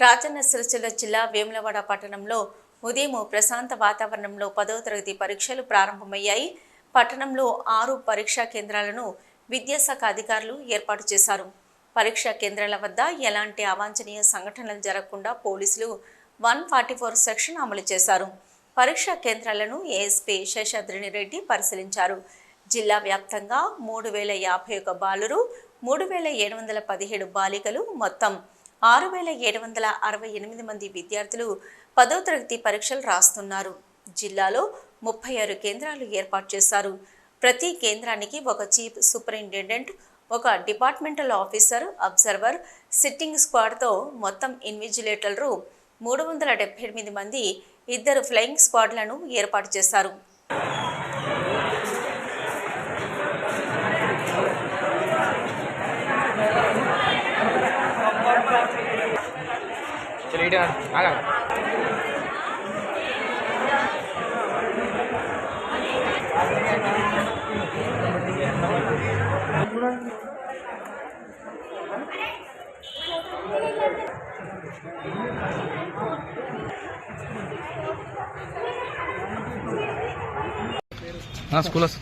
రాజన్న సిరిసిల్ల జిల్లా వేములవాడ పట్టణంలో ఉదయం ప్రశాంత వాతావరణంలో పదవ తరగతి పరీక్షలు ప్రారంభమయ్యాయి. పట్టణంలో ఆరు పరీక్షా కేంద్రాలను విద్యాశాఖ అధికారులు ఏర్పాటు చేశారు. పరీక్షా కేంద్రాల వద్ద ఎలాంటి అవాంఛనీయ సంఘటనలు జరగకుండా పోలీసులు వన్ ఫార్టీ ఫోర్ సెక్షన్ అమలు చేశారు. పరీక్షా కేంద్రాలను ఏఎస్పీ శేషాద్రిని రెడ్డి పరిశీలించారు. జిల్లా వ్యాప్తంగా మూడు వేల యాభై ఒక బాలురు మూడు వేల ఏడు వందల పదిహేడు బాలికలు మొత్తం ఆరు వేల ఏడు వందల అరవై ఎనిమిది మంది విద్యార్థులు పదో తరగతి పరీక్షలు రాస్తున్నారు. జిల్లాలో ముప్పై ఆరు కేంద్రాలు ఏర్పాటు చేశారు. ప్రతి కేంద్రానికి ఒక చీఫ్ సూపరింటెండెంట్ ఒక డిపార్ట్మెంటల్ ఆఫీసర్ అబ్జర్వర్ సిట్టింగ్ స్క్వాడ్తో మొత్తం ఇన్విజిలేటర్లు మూడు వందల డెబ్బై ఎనిమిది మంది ఇద్దరు ఫ్లయింగ్ స్క్వాడ్లను ఏర్పాటు చేశారు. சரி இடம் ஆகா நான் ஸ்கூலில்